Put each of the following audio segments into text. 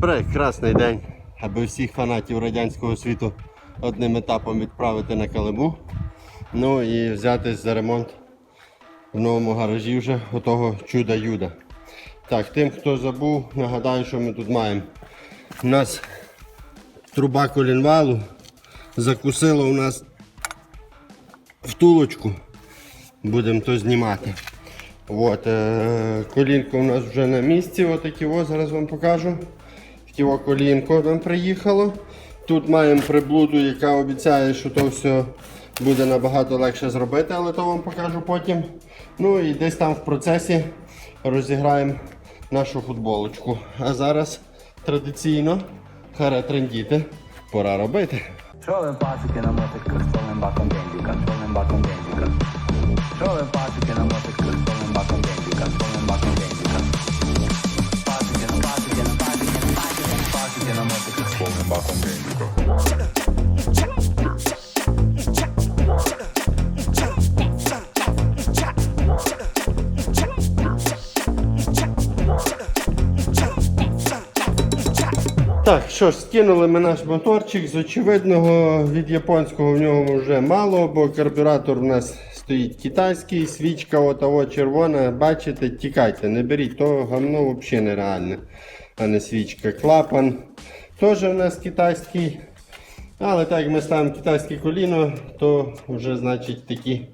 Прекрасний день, аби всіх фанатів радянського світу одним етапом відправити на Калиму. Ну і взятись за ремонт в новому гаражі вже отого чуда Юда. Так, тим, хто забув, нагадаю, що ми тут маємо. У нас труба колінвалу закусила у нас втулочку. Будемо то знімати. От, е, колінко у нас вже на місці, отакі ось зараз вам покажу. Таке колінко нам приїхало. Тут маємо приблуду, яка обіцяє, що то все буде набагато легше зробити, але то вам покажу потім. Ну і десь там в процесі розіграємо нашу футболочку. А зараз традиційно харе трендіти. Пора робити. Що пасики на мотик кристалним баком бензика, Так, що ж, скинули ми наш моторчик. З очевидного від японського в нього вже мало, бо карбюратор у нас стоїть китайський, свічка отого червона. Бачите, тікайте, не беріть, то гамно взагалі нереальне, а не свічка. Клапан теж у нас китайський. Але так як ми ставимо китайське коліно, то вже значить такі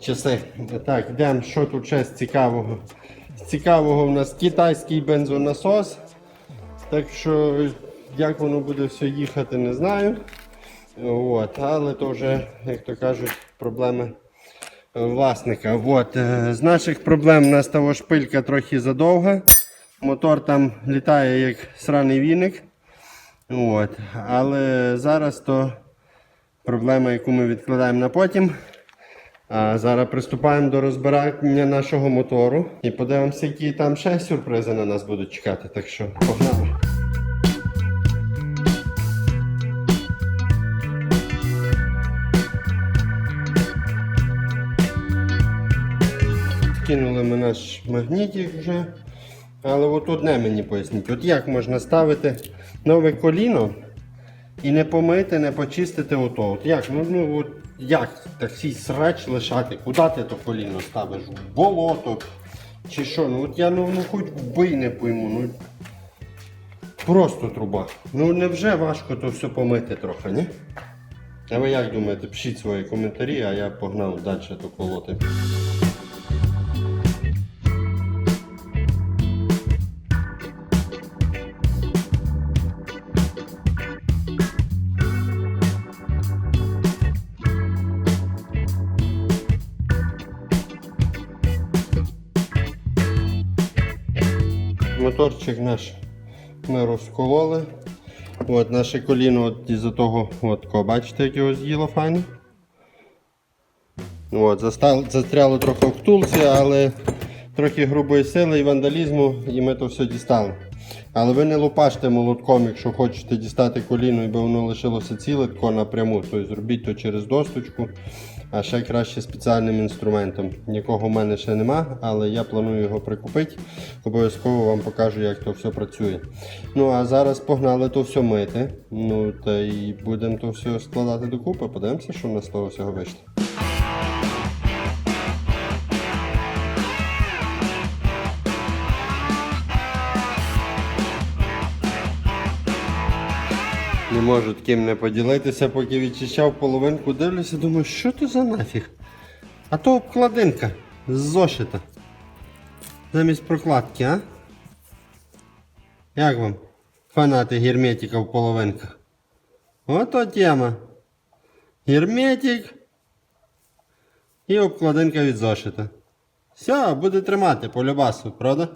часи. Так, йдемо, що тут ще з цікавого. З цікавого у нас китайський бензонасос. Так що, як воно буде все їхати, не знаю. От, але то вже, як то кажуть, проблеми власника. От, е, з наших проблем у нас того шпилька трохи задовга. Мотор там літає як сраний віник. От, але зараз то проблема, яку ми відкладаємо на потім. А зараз приступаємо до розбирання нашого мотору і подивимося, які там ще сюрпризи на нас будуть чекати. Так що погнали. Кинули ми наш магнітик вже. Але от одне мені поясніть, от як можна ставити нове коліно і не помити, не почистити ото. От як? Ну, ну от як такий срач лишати? Куди ти то коліно ставиш? В болото? Чи що? Ну от я ну, ну хоч вбий не пойму. Ну, просто труба. Ну невже важко то все помити трохи, ні? А ви як думаєте, пишіть свої коментарі, а я погнав далі то колоти. Моторчик наш ми розкололи. От наше коліно от із-за того, от, ко, бачите, як його з'їло файно. От, застряло трохи в втулці, але трохи грубої сили і вандалізму, і ми то все дістали. Але ви не лупаште молотком, якщо хочете дістати коліно, і воно лишилося ціле, тако напряму. Тобто зробіть то через досточку, а ще краще спеціальним інструментом. Нікого в мене ще нема, але я планую його прикупити. Обов'язково вам покажу, як то все працює. Ну а зараз погнали то все мити. Ну та й будемо то все складати докупи. Подивимося, що в нас з того всього вийшло. Можу таким не поділитися, поки відчищав половинку, дивлюся, думаю, що то за нафіг? А то обкладинка з зошита. Замість прокладки, а? Як вам? Фанати герметика в половинках. Ото тема. Герметик і обкладинка від зошита. Все, буде тримати по любасу, правда?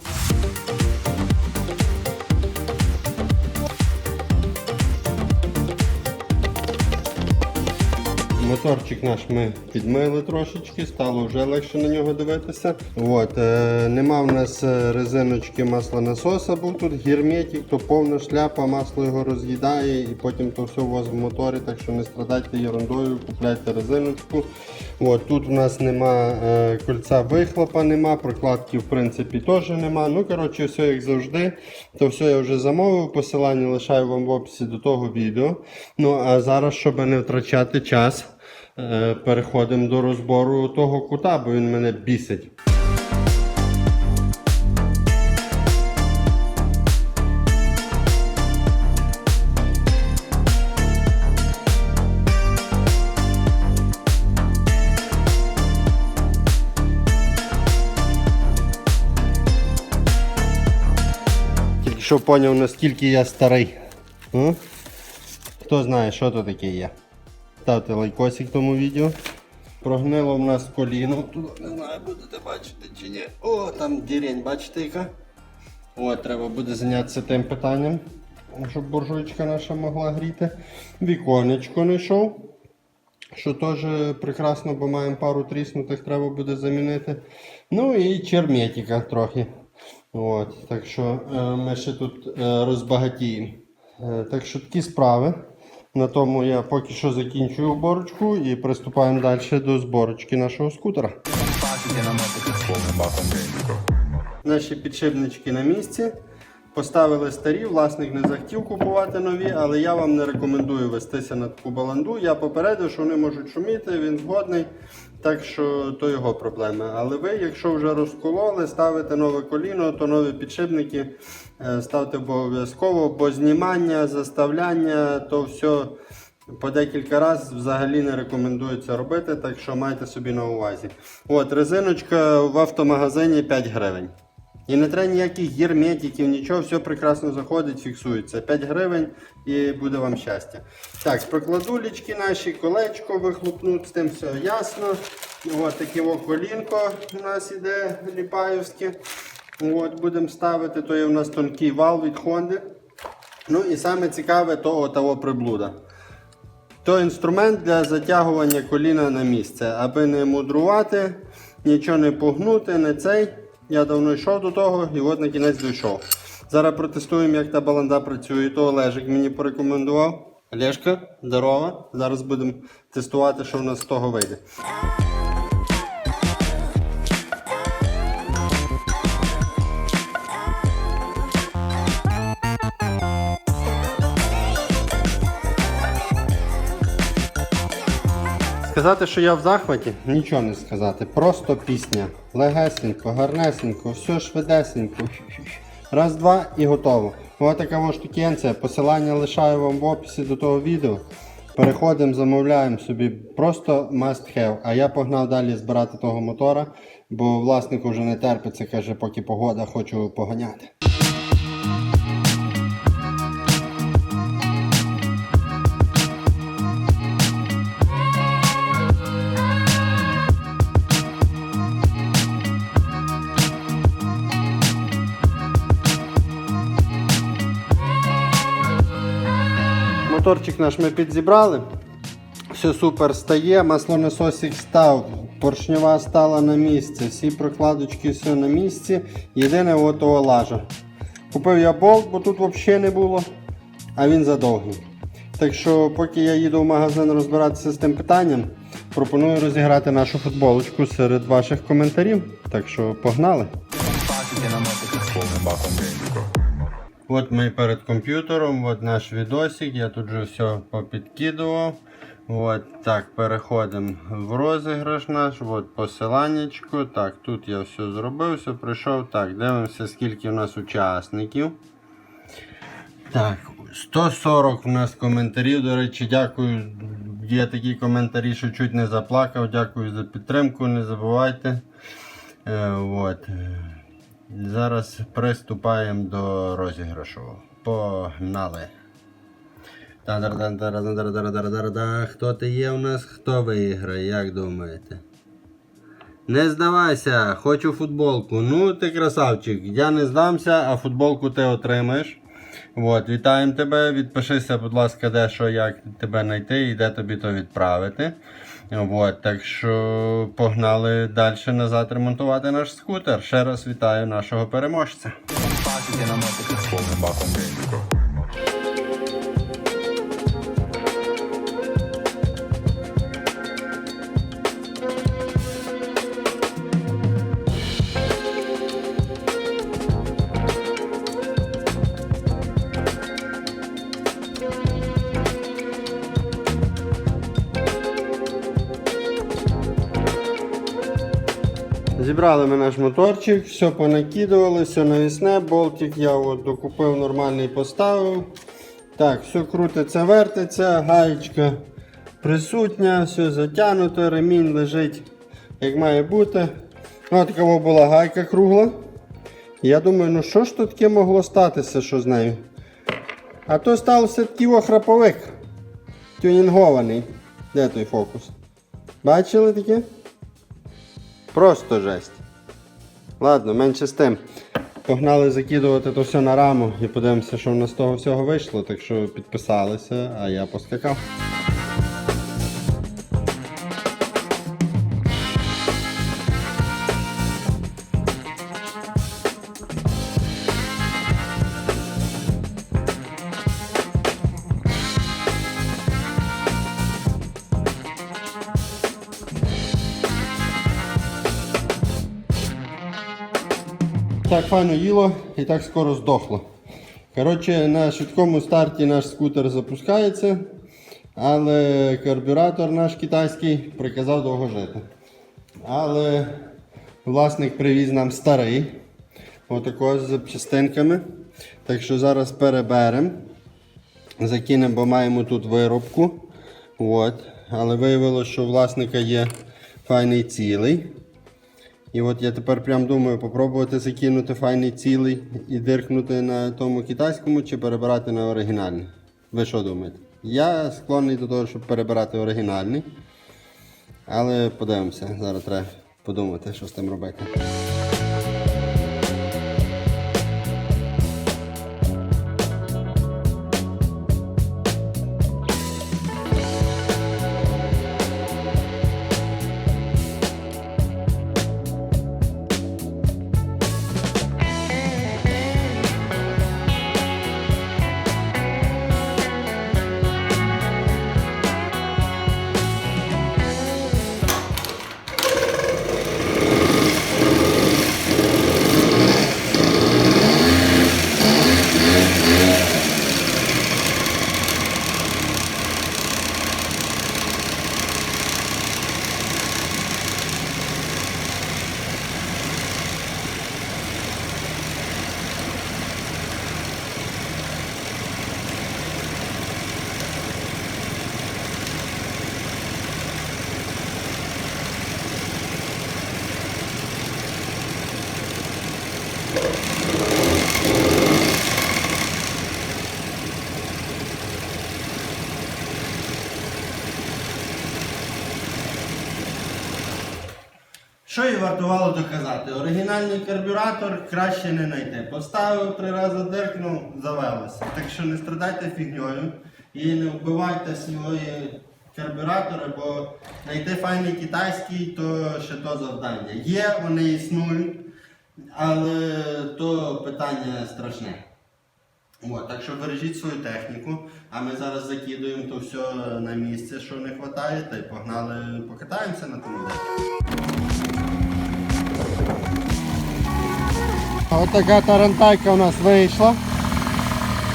Моторчик наш ми підмили трошечки, стало вже легше на нього дивитися. От, е, нема в нас е, резиночки маслонасоса, був тут герметик, то повна шляпа, масло його роз'їдає і потім то все у вас в моторі, так що не страдайте ерундою, купляйте резиночку. От, тут у нас нема е, кольця вихлопа, нема, прокладки в принципі теж нема. Ну, коротше, все як завжди. То все я вже замовив, посилання лишаю вам в описі до того відео. Ну а зараз, щоб не втрачати час, переходимо до розбору того кута, бо він мене бісить. Що поняв, наскільки я старий. Хто знає, що то таке є. Ставте лайкосик тому відео. Прогнило в нас коліно. Тут не знаю, будете бачити чи ні. О, там дірень, бачите яка? О, треба буде зайнятися тим питанням, щоб буржуйчка наша могла гріти. Віконечко не йшов. Що теж прекрасно, бо маємо пару тріснутих, треба буде замінити. Ну і черметика трохи. От, так що е, ми ще тут е, розбагатіємо. Е, так що такі справи. На тому я поки що закінчую уборочку і приступаємо далі до зборочки нашого скутера. Наші підшипнички на місці. Поставили старі, власник не захотів купувати нові, але я вам не рекомендую вестися на таку баланду. Я попередив, що вони можуть шуміти, він згодний. Так що то його проблеми. Але ви, якщо вже розкололи, ставите нове коліно, то нові підшипники е, ставте обов'язково, бо знімання, заставляння, то все по декілька разів взагалі не рекомендується робити, так що майте собі на увазі. От, резиночка в автомагазині 5 гривень. І не треба ніяких герметиків, нічого, все прекрасно заходить, фіксується. 5 гривень і буде вам щастя. Так, прокладулечки наші, колечко вихлопнуть, з тим все ясно. От таке колінко у нас іде ліпаївське. От, будемо ставити, то є у нас тонкий вал від Honda. Ну і саме цікаве то отого приблуда. То інструмент для затягування коліна на місце, аби не мудрувати, нічого не погнути, не цей. Я давно йшов до того і от на кінець дійшов. Зараз протестуємо, як та баланда працює. То Олежик мені порекомендував. Олежка, здорова. Зараз будемо тестувати, що в нас з того вийде. Сказати, що я в захваті, нічого не сказати. Просто пісня. Легесенько, гарнесенько, все швидесенько. Раз, два і готово. Ось така штукенція. Посилання лишаю вам в описі до того відео. Переходимо, замовляємо собі просто must have. А я погнав далі збирати того мотора, бо власнику вже не терпиться, каже, поки погода хочу поганяти. Моторчик наш ми підзібрали. Все супер стає, маслонасосик став, поршнева стала на місці, всі прокладочки все на місці. Єдине от того лажа. Купив я болт, бо тут взагалі не було, а він задовгий. Так що, поки я їду в магазин розбиратися з тим питанням, пропоную розіграти нашу футболочку серед ваших коментарів. Так що погнали! От ми перед комп'ютером, от наш відосик, я тут вже все попідкидував. От так, переходимо в розіграш наш, от посиланнячко. Так, тут я все зробив, все прийшов. Так, дивимося, скільки в нас учасників. Так, 140 у нас коментарів. До речі, дякую. Є такі коментарі, що чуть не заплакав. Дякую за підтримку, не забувайте. Е, от. Зараз приступаємо до розіграшу. Погнали! Хто ти є у нас? Хто виграє, як думаєте? Не здавайся, хочу футболку. Ну ти красавчик, я не здамся, а футболку ти отримаєш. От, Вітаємо тебе, відпишися, будь ласка, де що, як тебе знайти і де тобі то відправити. От, так що погнали далі назад ремонтувати наш скутер. Ще раз вітаю нашого переможця. Повним баком Зібрали ми наш моторчик, все понакидували, все навісне, болтик я от докупив нормальний поставив. Так, все крутиться, вертиться, гаєчка присутня, все затягнуто, ремінь лежить як має бути. Ну, така во була гайка кругла. Я думаю, ну що ж тут таке могло статися, що з нею? А то о храповик. Тюнінгований. Де той фокус? Бачили таке? Просто жесть. Ладно, менше з тим. Погнали закидувати то все на раму і подивимося, що в нас з того всього вийшло. Так що підписалися, а я поскакав. Так файно їло і так скоро здохло. Коротше, на швидкому старті наш скутер запускається, але карбюратор наш китайський приказав довго жити. Але власник привіз нам старий, отако з запчастинками. Так що зараз переберемо, закинемо, бо маємо тут виробку. От. Але виявилося, що у власника є файний цілий. І от я тепер прям думаю, попробувати закинути файний цілий і диркнути на тому китайському чи перебирати на оригінальний. Ви що думаєте? Я склонний до того, щоб перебирати оригінальний. Але подивимося, зараз треба подумати, що з тим робити. Що і вартувало доказати? Оригінальний карбюратор краще не знайти. Поставив, три рази диркнув, завелося. Так що не страдайте фігньою і не вбивайте свої карбюратори, бо знайти файний китайський то ще то завдання. Є, вони існують, але то питання страшне. От, так що бережіть свою техніку, а ми зараз закидуємо то все на місце, що не вистачає, та й погнали покатаємося на тому Ось така тарантайка у нас вийшла.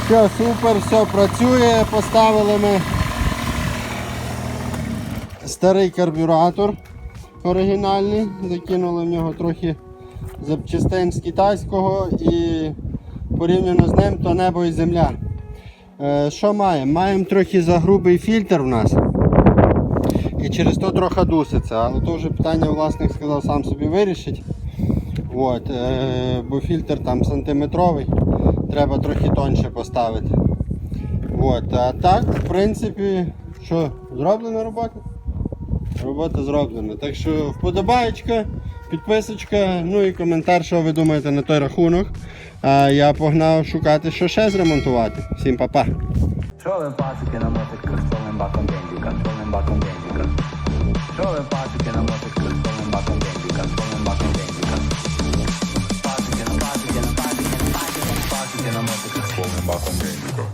Все супер, все працює. Поставили ми старий карбюратор оригінальний, закинули в нього трохи запчастин з китайського і порівняно з ним то небо і земля. Е, що маємо? Маємо трохи загрубий фільтр в нас. І через то трохи дуситься, але то вже питання власник сказав сам собі вирішить. От, е, Бо фільтр там сантиметровий, треба трохи тонше поставити. От, А так, в принципі, що, зроблена робота? Робота зроблена. Так що вподобаєчка, підписочка, ну і коментар, що ви думаєте на той рахунок. А я погнав шукати, що ще зремонтувати. Всім па-па. Trove пасики на мотиках, столим баком денді, контролем баком денді. Тролем пасики на hombre.